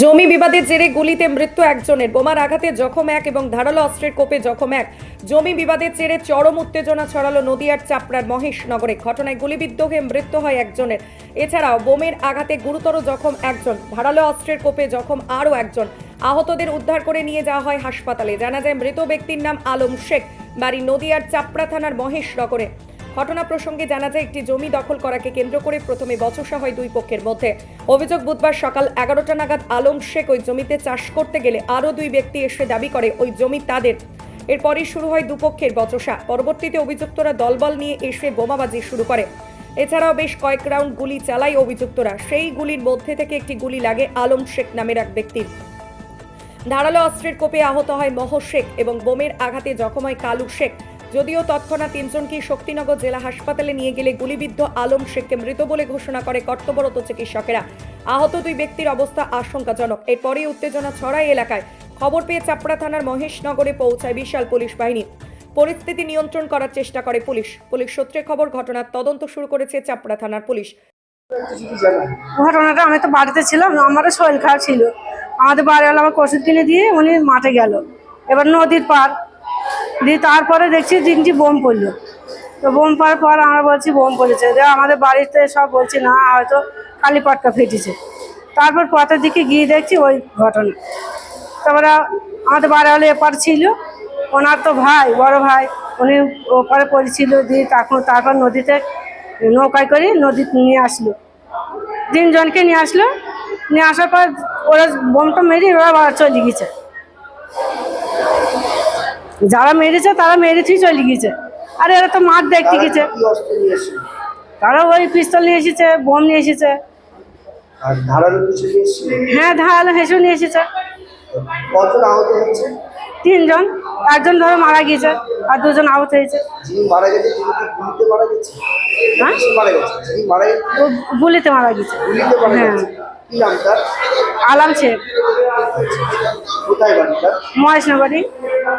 জমি বিবাদের জেরে গুলিতে মৃত্যু একজনের। বোমার আঘাতে জখম এক এবং ধারালো অস্ত্রের কোপে জখম এক। জমি বিবাদের জেরে চরম উত্তেজনা ছড়ালো নদিয়ার চাপড়ার মহেশনগরে। ঘটনায় গুলিবিদ্ধ হয়ে মৃত্যু হয় একজনের। এছাড়াও বোমের আঘাতে গুরুতর জখম একজন। ধারালো অস্ত্রের কোপে জখম আরও একজন। আহতদের উদ্ধার করে নিয়ে যাওয়া হয় হাসপাতালে। জানা যায় মৃত ব্যক্তির নাম আলম শেখ। বাড়ি নদিয়ার চাপড়া থানার মহেশনগরে। ঘটনা প্রসঙ্গে জানা যায়, একটি জমি দখল করাকে কেন্দ্র করে প্রথমে বচসা হয় দুই পক্ষের মধ্যে। অভিযোগ, বুধবার সকাল এগারোটা নাগাদ আলম শেখ ওই জমিতে চাষ করতে গেলে আরও দুই ব্যক্তি এসে দাবি করে, ওই জমি তাদের। এরপরই শুরু হয় দুপক্ষের বচসা। পরবর্তীতে অভিযুক্তরা দলবল নিয়ে এসে বোমাবাজি শুরু করে। এছাড়াও বেশ কয়েক রাউন্ড গুলি চালায় অভিযুক্তরা। সেই গুলির মধ্যে থেকে একটি গুলি লাগে আলম শেখ নামের এক ব্যক্তির। ধারালো অস্ত্রের কোপে আহত হয় মহ শেখ এবং বোমের আঘাতে জখম হয় কালু শেখ। যদিও তৎক্ষণাৎ তিনজনকে শক্তিনগর জেলা হাসপাতালে নিয়ে গেলে গুলিবিদ্ধ আলম শেখকে মৃত বলে ঘোষণা করে কর্তব্যরত চিকিৎসকেরা। আহত দুই ব্যক্তির অবস্থা আশঙ্কাজনক। এরপরই উত্তেজনা ছড়ায় এলাকায়। খবর পেয়ে চাপড়া থানার মহেশনগরে পৌঁছায় বিশাল পুলিশ বাহিনী। পরিস্থিতি নিয়ন্ত্রণ করার চেষ্টা করে পুলিশ। পুলিশ সূত্রে খবর, ঘটনার তদন্ত শুরু করেছে চাপড়া থানার পুলিশ। ঘটনাটা, আমি তো বাড়িতে ছিলাম, আমারও শরীর খারাপ ছিল। আমাদের বাড়িওয়ালা আমাকে ওষুধ কিনে দিয়ে উনি মাঠে গেল। এবার নদীর পার দিয়ে তারপরে দেখছি তিনটি বোম পড়ল। তো বোম পড়ার পর আমরা বলছি বোম পড়েছে। আমাদের বাড়িতে সব বলছি, না, হয়তো কালী পাটকা ফেটেছে। তারপর পথের দিকে গিয়ে দেখছি ওই ঘটনা। তারপরে আমাদের বাড়িওয়ালা এপার ছিল। ওনার তো ভাই, বড় ভাই, উনি ওপারে পড়েছিল দিয়ে তখন তারপর নদীতে নৌকায় করে নদী নিয়ে আসলো। তিনজনকে নিয়ে আসলো। নিয়ে আসার পর ওরা বোমটা মেরে ওরা চলে গেছে। যারা মেরেছে তারা মেরেছেই চলে গিয়েছে। আর এরা তো মাঠ দেখতে গেছে? তারা ওই পিস্তল নিয়ে এসেছে বোম নিয়ে এসেছে? হ্যাঁ ধারালো হেসে নিয়ে এসেছে। তিনজন। একজন ধরে মারা গিয়েছে আর দুজন আহত হয়েছে। যিনি মারা গেছে গুলিতে মারা গেছে? হ্যাঁ? হ্যাঁ। আলাম শেখ। কোথায় বাড়ি মহেশনগরী।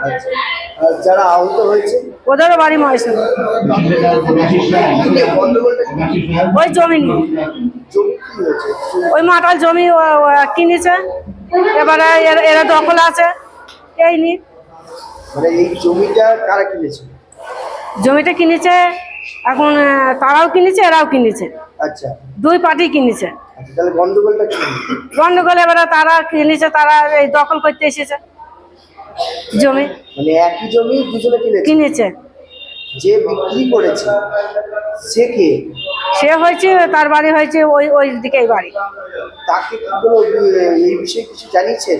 আচ্ছা। যারা আহত হয়েছে? ওদেরও বাড়ি কি? ওই জমি ওই মাটাল জমি কিনেছে। এবারে এর- দখল আছে। এই নি মানে এই জমিটা কারা কিনেছিল জমিটা কিনেছে এখন তারাও কিনেছে এরাও কিনেছে। আচ্ছা। দুই পার্টি কিনেছে। আচ্ছা গন্ডগোল এবারে তারা কিনেছে তারা এই দখল করতে এসেছে। জমি? মানে একই জমি দুজনে কিনেছে? কিনেছে। যে বিক্রি করেছে সে কে? সে হয়েছে তার বাড়ি হয়েছে ওই ওই দিকেই বাড়ি। তাকে কি কোনো এই বিষয়ে কিছু জানিয়েছেন?